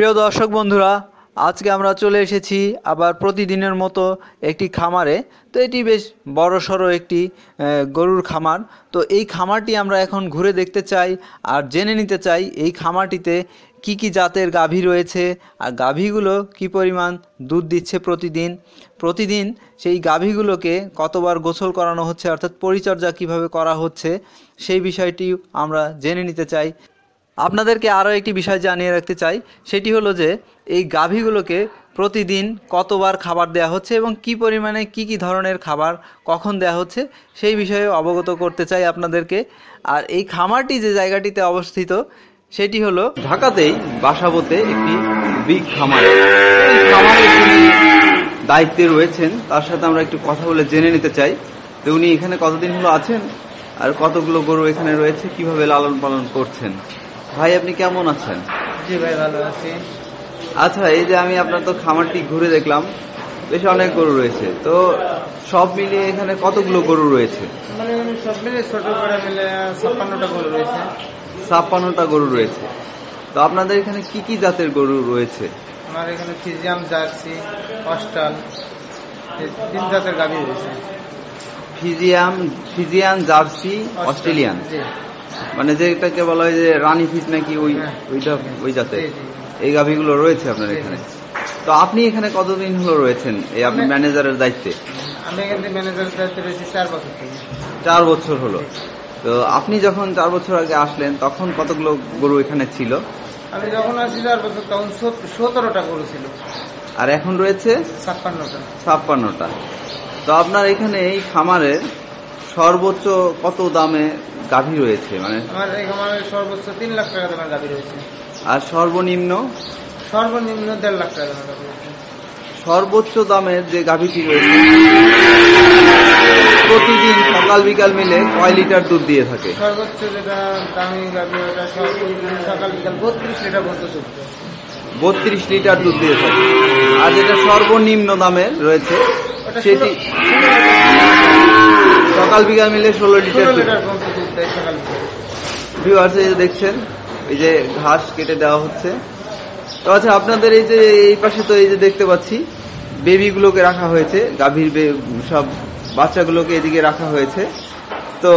প্রিয় দর্শক বন্ধুরা, আজকে আমরা চলে এসেছি আবার প্রতিদিনের মতো একটি খামারে। তো এটি বেশ বড় সড়ো একটি গরুর খামার। তো এই খামারটি আমরা এখন ঘুরে দেখতে চাই আর জেনে নিতে চাই এই খামারটিতে কি কি জাতের গাভী রয়েছে আর গাভীগুলো কি পরিমাণ দুধ দিচ্ছে প্রতিদিন। প্রতিদিন সেই গাভীগুলোকে কতবার গোসল করানো হচ্ছে, অর্থাৎ পরিচর্যা কীভাবে করা হচ্ছে, সেই বিষয়টি আমরা জেনে নিতে চাই। আপনাদেরকে আরও একটি বিষয় জানিয়ে রাখতে চাই। সেটি হলো যে, এই গাভীগুলোকে প্রতিদিন কতবার খাবার দেওয়া হচ্ছে এবং কি পরিমাণে কি কি ধরনের খাবার কখন দেওয়া হচ্ছে, সেই বিষয়ে অবগত করতে চাই আপনাদেরকে। আর এই খামারটি যে জায়গাটিতে অবস্থিত, সেটি হলো ঢাকাতেই বাসাবোতে একটি বিগ খামার। এই খামারে দায়িত্বে রয়েছেন, তার সাথে আমরা একটু কথা বলে জেনে নিতে চাই তো উনি এখানে কতদিন হলো আছেন আর কতগুলো গরু এখানে রয়েছে, কীভাবে লালন পালন করছেন। ভাই আপনি কেমন আছেন? জি ভাই ভালো আছি। আচ্ছা এই যে আমি আপনার তো খামারটি ঘুরে দেখলাম বেশ অনেক গরু রয়েছে। তো সব মিলিয়ে এখানে কতগুলো গরু রয়েছে? মানে সব মিলে ছোট করে মিলে ছাপ্পান্নটা গরু রয়েছে। ছাপ্পান্নটা গরু রয়েছে। তো আপনাদের এখানে কি কি জাতের গরু রয়েছে? আমার এখানে ফিজিয়াম জার্সি অস্টাল তিন জাতের গাভী রয়েছে। Friesian Friesian Jersey Australian. মানে যেটাকে বলা হয় যে রানী ফিট নাকি ওই হ্যাঁ। ওইটা ওই জাতের। জি। এই গাভিগুলো রয়েছে আপনার এখানে। তো আপনি এখানে কতদিন হলো রয়েছেন? এই আপনি ম্যানেজারের দায়িত্বে? আমি এখানে ম্যানেজারের দায়িত্বে রয়েছি চার বছর চার বছর হলো। তো আপনি যখন চার বছর আগে আসলেন তখন কতগুলো গরু এখানে ছিল? আমি যখন আসি চার বছর তখন সতেরোটা গরু ছিল। আর এখন রয়েছে? ছাপ্পান্নটা। ছাপ্পান্নটা। তো আপনার এখানে এই খামারে সর্বোচ্চ কত দামে গাভী রয়েছে? মানে আমার সর্বোচ্চ তিন লাখ টাকা দামের গাভী রয়েছে। আর সর্বনিম্ন? সর্বনিম্ন দেড় লাখ টাকা দামের গাভী রয়েছে। সর্বোচ্চ দামের যে গাভীটি রয়েছে প্রতিদিন সকাল বিকাল মিলে কয় লিটার দুধ দিয়ে থাকে? সর্বোচ্চ যেটা দামি গাভী ওটা সকাল বিকাল বত্রিশ লিটার পর্যন্ত বত্রিশ লিটার দুধ দিয়ে থাকে। আর যেটা সর্বনিম্ন দামের রয়েছে সেটি সকাল বিকাল মিলে ষোলো লিটার ভিউয়ার্স এই যে দেখছেন এই যে ঘাস কেটে দেওয়া হচ্ছে। তো আচ্ছা আপনাদের এই যে এই পাশে তো এই যে দেখতে পাচ্ছি বেবিগুলোকে রাখা হয়েছে গাভীর সব বাচ্চাগুলোকে এদিকে রাখা হয়েছে। তো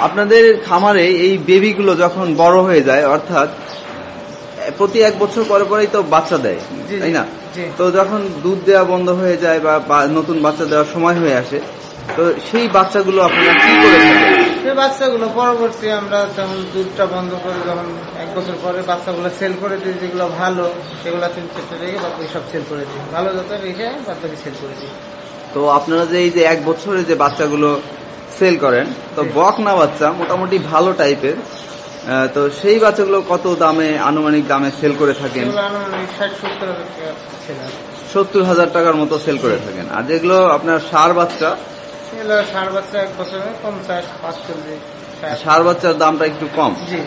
আপনাদের খামারে এই বেবিগুলো যখন বড় হয়ে যায় অর্থাৎ প্রতি এক বছর পরে পরেই তো বাচ্চা দেয় তাই না? তো যখন দুধ দেওয়া বন্ধ হয়ে যায় বা- নতুন বাচ্চা দেওয়ার সময় হয়ে আসে তো সেই বাচ্চাগুলো আপনারা কি করে থাকেন? সেই বাচ্চাগুলো পরবর্তী আমরা যখন দুধটা বন্ধ করে যখন এক বছর পরে বাচ্চাগুলো সেল করে দিই যেগুলো ভালো সেগুলো তিন চারটে রেখে বাকি সব সেল করে দিই। ভালো যত রেখে বাচ্চাকে সেল করে দিই। তো আপনারা যে এই যে এক বছরে যে বাচ্চাগুলো সেল করেন তো জি। বকনা বাচ্চা মোটামুটি ভালো টাইপের তো সেই বাচ্চাগুলো কত দামে আনুমানিক দামে সেল করে থাকেন? সত্তর হাজার টাকার মতো সেল করে থাকেন। আর যেগুলো আপনার সার বাচ্চা ষাট বাচ্চা এক বছরে পঞ্চাশ পাঁচচল্লিশ ষাট। সার বাচ্চার দামটা একটু কম। জি।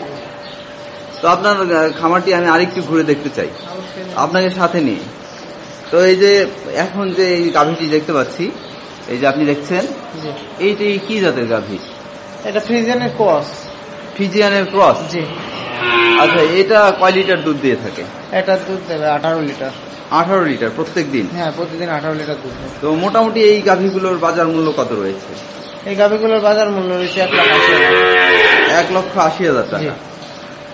তো আপনার খামারটি আমি আরেকটু ঘুরে দেখতে চাই। আপনাকে সাথে নিয়ে তো এই যে এখন যে এই গাভীটি দেখতে পাচ্ছি এই যে আপনি দেখছেন এইটি কি জাতের গাভী? এটা ফ্রিজেনের ক্রস ফিজিয়ানের ক্রস জি। আচ্ছা এটা কয় লিটার দুধ দিয়ে থাকে? এটা দুধ দেবে আঠারো লিটার। আঠারো লিটার প্রত্যেক দিন? হ্যাঁ প্রতিদিন আঠারো লিটার দুধ তো মোটামুটি এই গাভীগুলোর বাজার মূল্য কত রয়েছে? এই গাভিগুলোর বাজার মূল্য রয়েছে এক লাখ আশি এক লক্ষ আশি হাজার টাকা।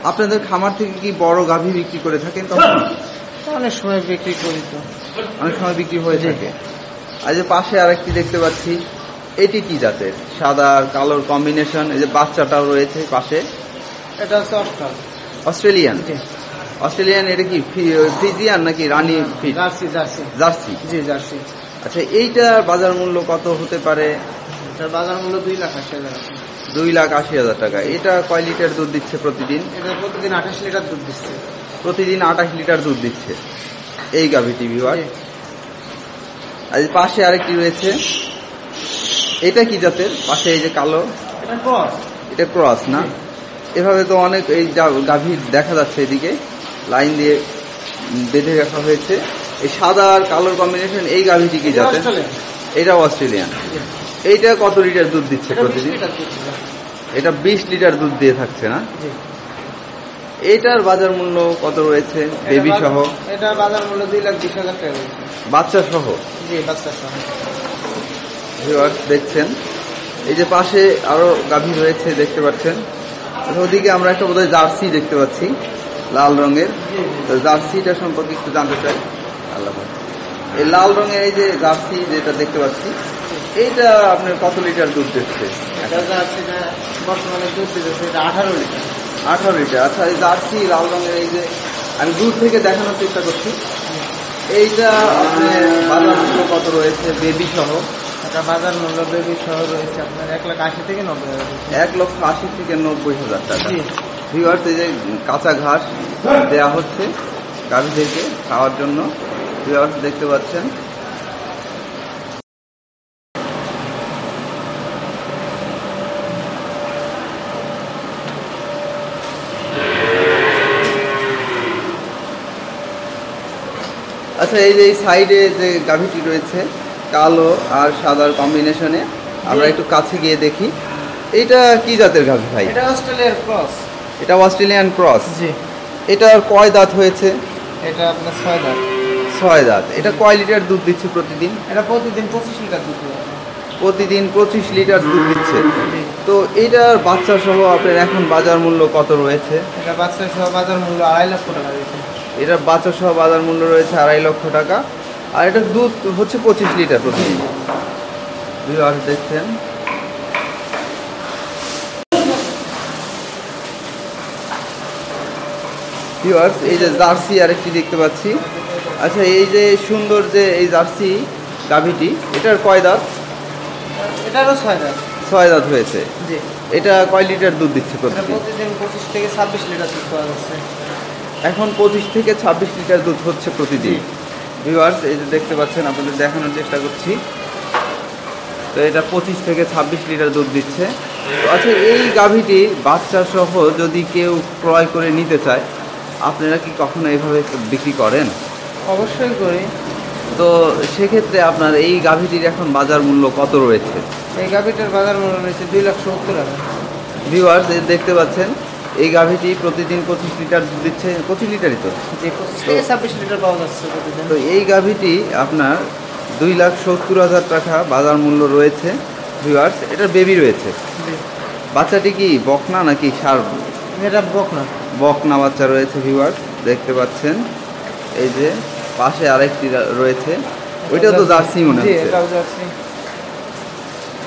আপনাদের খামার থেকে কি বড় গাভী বিক্রি করে থাকেন তখন? অনেক সময় বিক্রি করি তো। অনেক সময় বিক্রি হয়ে থাকে। আর যে পাশে আরেকটি দেখতে পাচ্ছি এটি কি জাতের? সাদা আর কালোর কম্বিনেশন এই যে বাচ্চাটাও রয়েছে পাশে। এটা হচ্ছে অস্টাল অস্ট্রেলিয়ান? অস্ট্রেলিয়ান এটা কি? ফি- ফ্রিজিয়ান নাকি রানী জার্সি জার্সি। জার্সি? জি জার্সি। আচ্ছা এইটার বাজার মূল্য কত হতে পারে? এটার বাজার মূল্য দুই লাখ আশি হাজার দুই লাখ আশি হাজার টাকা। এটা কয় লিটার দুধ দিচ্ছে প্রতিদিন? এটা প্রতিদিন আঠাশ লিটার দুধ দিচ্ছে। প্রতিদিন আঠাশ লিটার দুধ দিচ্ছে। এই গাভী টিভি। আর পাশে আরেকটি রয়েছে। এটা কি জাতের? পাশে এই যে কালো। এটা ক্রস। এটা ক্রস না? এভাবে তো অনেক এই গাভী দেখা যাচ্ছে এদিকে লাইন দিয়ে বেঁধে রাখা হয়েছে। এই সাদা আর কালোর কম্বিনেশন এই গাভীটি কি জাতের এটা অস্ট্রেলিয়ান। এইটা কত লিটার দুধ দিচ্ছে প্রতিদিন? এটা বিশ লিটার দুধ দিয়ে থাকছে না? জি। এইটার বাজার মূল্য কত রয়েছে? বেবি সহ? এটা বাজার মূল্য দুই লাখ বিশ হাজার টাকা বাচ্চা সহ? জি বাচ্চা সহ। দেখছেন? এই যে পাশে আরও গাভী রয়েছে দেখতে পাচ্ছেন? ওদিকে আমরা একটা বোধহয় জার্সি দেখতে পাচ্ছি লাল রঙের। তো জার্সিটা সম্পর্কে একটু জানতে চাই। আল্লাহ এই লাল রঙের এই যে জার্সি যেটা দেখতে পাচ্ছি এইটা আপনার কত লিটার দুধ দিচ্ছে? বর্তমানে দুধ আঠারো লিটার। আঠারো লিটার। আচ্ছা এই জার্সি লাল রঙের এই যে আমি দূর থেকে দেখানোর চেষ্টা করছি। এইটা আপনার বাজার মূল্য কত রয়েছে বেবি সহ? এটা বাজার মূল্য বেবি সহ রয়েছে আপনার এক লাখ আশি থেকে নব্বই হাজার এক লক্ষ আশি থেকে নব্বই হাজার টাকা। জি। ভিউয়ার্স এই যে কাঁচা ঘাস দেয়া হচ্ছে গাভীদেরকে খাওয়ার জন্য ভিউয়ার্স দেখতে পাচ্ছেন। আচ্ছা এই যে সাইডে যে গাভীটি রয়েছে কালো আর সাদার কম্বিনেশনে আমরা একটু কাছে গিয়ে দেখি। এটা কি জাতের গাভী ভাই? এটা অস্ট্রেলিয়ার ক্রস। এটা অস্ট্রেলিয়ান ক্রস। জি। এটার কয় দাঁত হয়েছে? এটা আপনার ছয় দাঁত। ছয় দাঁত। এটা কয় লিটার দুধ দিচ্ছে প্রতিদিন? এটা প্রতিদিন পঁচিশ লিটার দুধ প্রতিদিন পঁচিশ লিটার দুধ দিচ্ছে। তো এটার বাচ্চা সহ আপনার এখন বাজার মূল্য কত রয়েছে? এটা বাচ্চা সহ বাজার মূল্য আড়াই লক্ষ টাকা রয়েছে। এটার বাচ্চা সহ বাজার মূল্য রয়েছে আড়াই লক্ষ টাকা। আর এটার দুধ হচ্ছে পঁচিশ লিটার প্রতিদিন ভিউয়ার্স দেখছেন ভিউয়ার্স এই যে জার্সি আরেকটি দেখতে পাচ্ছি। আচ্ছা এই যে সুন্দর যে এই জার্সি গাভীটি এটার কয় দাঁত? এটারও ছয় দাঁত। ছয় দাঁত হয়েছে। এটা কয় লিটার দুধ দিচ্ছে এটা প্রতিদিন? প্রতিদিন পঁচিশ থেকে ছাব্বিশ লিটার দুধ পাওয়া যাচ্ছে। এখন পঁচিশ থেকে ছাব্বিশ লিটার দুধ হচ্ছে প্রতিদিন। ভিউয়ার্স এই যে দেখতে পাচ্ছেন আপনাদের দেখানোর চেষ্টা করছি। তো এটা পঁচিশ থেকে ছাব্বিশ লিটার দুধ দিচ্ছে। তো আচ্ছা এই গাভীটি বাচ্চা সহ যদি কেউ ক্রয় করে নিতে চায় আপনারা কি কখনো এইভাবে বিক্রি করেন? অবশ্যই করি। তো সেক্ষেত্রে আপনার এই গাভীটির এখন বাজার মূল্য কত রয়েছে? এই গাভিটার বাজার মূল্য রয়েছে দুই লাখ সত্তর টাকা ভিউয়ার্স দেখতে পাচ্ছেন এই গাভীটি প্রতিদিন পঁচিশ লিটার দুধ দিচ্ছে পঁচিশ লিটারই তো? ছাব্বিশ লিটার পাওয়া যাচ্ছে তো এই গাভীটি আপনার দুই লাখ সত্তর হাজার টাকা বাজার মূল্য রয়েছে ভিউয়ার্স এটার বেবি রয়েছে। বাচ্চাটি কি বকনা নাকি সার? এটা বকনা। বকনা বাচ্চা রয়েছে ভিউয়ার্স দেখতে পাচ্ছেন। এই যে পাশে আরেকটি রয়েছে। ওইটা তো জার্সি মনে হচ্ছে।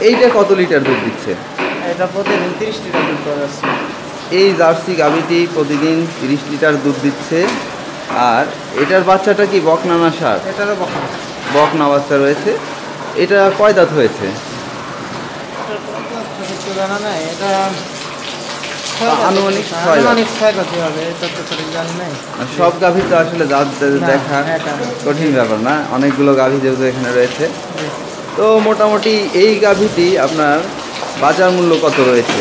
এইটা কত লিটার দুধ দিচ্ছে? এটা প্রতিদিন তিরিশ লিটার দুধ পাওয়া যাচ্ছে। এই জার্সি গাভীটি প্রতিদিন তিরিশ লিটার দুধ দিচ্ছে। আর এটার বাচ্চাটা কি বকনা না সার? এটারও বক না বকনা বাচ্চা রয়েছে। এটা কয় দাঁত হয়েছে? সব গাভী তো আসলে দাঁত দেখা কঠিন ব্যাপার না অনেকগুলো গাভী যেহেতু এখানে রয়েছে। তো মোটামুটি এই গাভীটি আপনার বাজার মূল্য কত রয়েছে?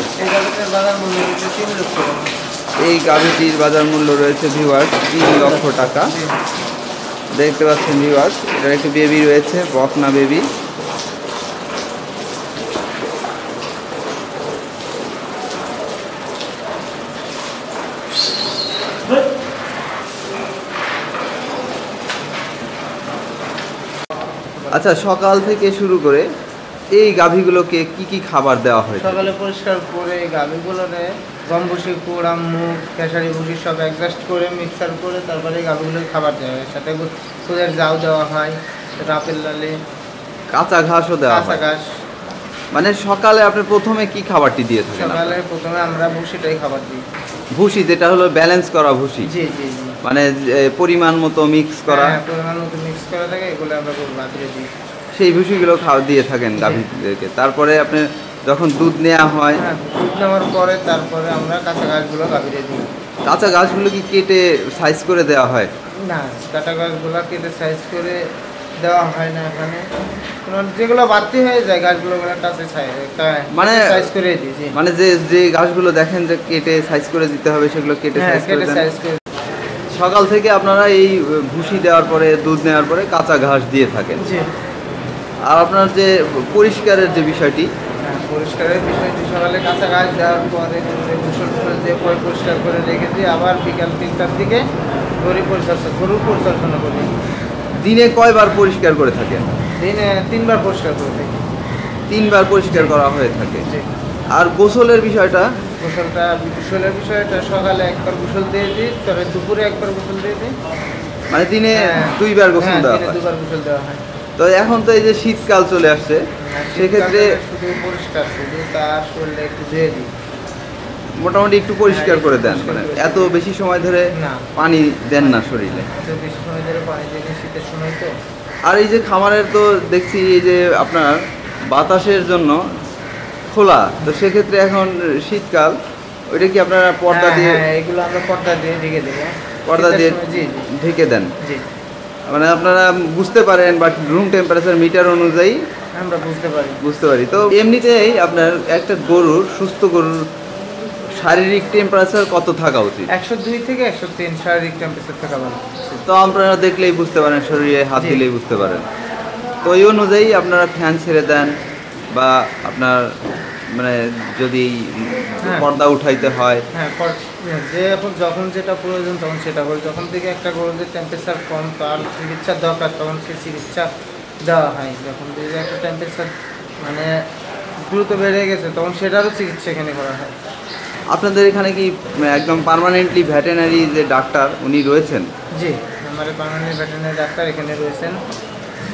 এই গাভিটার বাজার মূল্য রয়েছে ভিউয়ার্স তিন লক্ষ টাকা। দেখতে পাচ্ছেন ভিউয়ার্স এটার একটি বেবি রয়েছে বকনা বেবি আচ্ছা সকাল থেকে শুরু করে এই গাভীগুলোকে কি কি খাবার দেওয়া হয় সকালে পরিষ্কার করে গাভিগুলো গম ভুসি কুড়াম মুখ খেসারি ভুসি সব অ্যাডজাস্ট করে মিক্সার করে তারপরে গাভিগুলোর খাবার দেওয়া হয়। সাথে সুদের জাউ দেওয়া হয় সাথে আপেল লালে কাঁচা ঘাসও দেওয়া কাঁচা হয় ঘাস। মানে সকালে আপনি প্রথমে কি খাবারটি দিয়ে থাকেন সকালে প্রথমে আমরা ভুসিটাই খাবার দিই। ভুসি যেটা হলো ব্যালেন্স করা ভুসি? জি জি জি। মানে পরিমাণ মতো মিক্স করা? হ্যাঁ, পরিমাণ মতো মিক্স করা থাকে এগুলো আমরা বাঁধিয়ে দিই। সেই ভুসিগুলো খাওয়া দিয়ে থাকেন গাভীদেরকে। তারপরে আপনি যখন দুধ নেওয়া হয় হ্যাঁ দুধ নেওয়ার পরে তারপরে আমরা কাঁচা গাছগুলো গাভিয়ে দিই। কাঁচা গাছগুলো কি কেটে সাইজ করে দেওয়া হয়? না কাঁচা গাছগুলো কেটে সাইজ করে দেওয়া হয় না এখানে। যেগুলো বাড়তি হয়ে যায় গাছগুলো কাছে মানে সাইজ করে দিই মানে যে যে ঘাসগুলো দেখেন যে কেটে সাইজ করে দিতে হবে সেগুলো কেটে হ্যাঁ সাইজ করে কেটে সাইজ করে সকাল থেকে আপনারা এই ভুসি দেওয়ার পরে দুধ নেওয়ার পরে কাঁচা ঘাস দিয়ে থাকেন। আর আপনার যে পরিষ্কারের যে বিষয়টি? হ্যাঁ। পরিষ্কারের বিষয়টি সকালে কাঁচা গাছ দেওয়ার পরে গোসল দিয়ে পরে পরিষ্কার করে রেখে দিই আবার বিকাল তিনটার দিকে গরু পরিচর্যা গরুর পরিচর্যা করি দিনে কয়বার পরিষ্কার করে থাকেন দিনে তিনবার পরিষ্কার করে থাকি। তিনবার পরিষ্কার করা হয়ে থাকে। আর গোসলের বিষয়টা? গোসলটা গোসলের বিষয়টা সকালে একবার গোসল দিয়ে দিই তবে দুপুরে একবার গোসল দিয়ে দিই। মানে দিনে হ্যাঁ, দুইবার গোসল হ্যাঁ, দেওয়া হয়। দুবার গোসল দেওয়া হয়। তো এখন তো এই যে শীতকাল চলে আসছে সেক্ষেত্রে মোটামুটি একটু পরিষ্কার হ্যাঁ, করে দেন মানে। এত বেশি সময় ধরে পানি দেন না শরীরে। আর এই যে খামারের তো দেখছি এই যে আপনার বাতাসের জন্য খোলা তো সেক্ষেত্রে এখন শীতকাল ওইটা কি আপনারা পর্দা হ্যাঁ, দিয়ে হ্যাঁ, এগুলো আমরা পর্দা দিয়ে ঢেকে দেবো। পর্দা দিয়ে ঢেকে দেন? জি। মানে আপনারা বুঝতে পারেন বা রুম টেম্পারেচার মিটার অনুযায়ী আমরা বুঝতে পারি। বুঝতে পারি। তো এমনিতেই আপনার একটা গরুর সুস্থ গরুর শারীরিক টেম্পারেচার কত থাকা উচিত? একশো দুই থেকে একশো তিন শারীরিক টেম্পারেচার থাকা ভালো। তো আপনারা দেখলেই বুঝতে পারেন শরীরে হাত দিলেই বুঝতে পারেন। তো এই অনুযায়ী আপনারা ফ্যান ছেড়ে দেন বা আপনার মানে যদি হ্যাঁ। পর্দা উঠাইতে হয়। হ্যাঁ যে এখন যখন যেটা প্রয়োজন তখন সেটা করি। যখন থেকে একটা গরুদের টেম্পারেচার কম তার চিকিৎসার দরকার তখন সে চিকিৎসা দেওয়া হয়। যখন থেকে একটা টেম্পারেচার মানে দ্রুত বেড়ে গেছে তখন সেটারও চিকিৎসা এখানে করা হয়। আপনাদের এখানে কি একদম পার্মানেন্টলি ভেটেনারি যে ডাক্তার উনি রয়েছেন? জি আমার বাঙালি ভেটেরিনারি ডাক্তার এখানে রয়েছেন।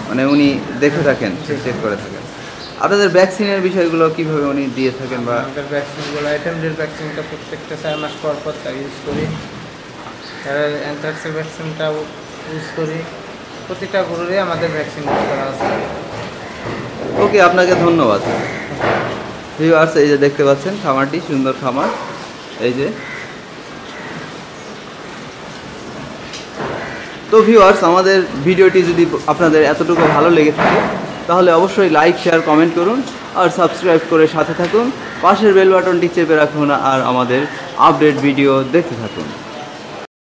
মানে উনি দেখে থাকেন। চেক করে থাকেন। আপনাদের ভ্যাকসিনের বিষয়গুলো কীভাবে উনি দিয়ে থাকেন বা আমাদের ভ্যাকসিনগুলো আইটেমডির ভ্যাকসিনটা প্রত্যেকটা চার মাস পর পর তা ইউজ করি। অ্যানথ্রাক্সের ভ্যাকসিনটাও ইউজ করি। প্রতিটা গরুরই আমাদের ভ্যাকসিন ইউজ করা আছে। ওকে আপনাকে ধন্যবাদ। ভিউয়ার্স এই যে দেখতে পাচ্ছেন খামারটি সুন্দর খামার। এই যে। তো ভিউয়ার্স আমাদের ভিডিওটি যদি আপনাদের এতটুকু ভালো লেগে থাকে তাহলে অবশ্যই লাইক শেয়ার কমেন্ট করুন আর সাবস্ক্রাইব করে সাথে থাকুন। পাশের বেল বাটনটি চেপে রাখুন আর আমাদের আপডেট ভিডিও দেখতে থাকুন।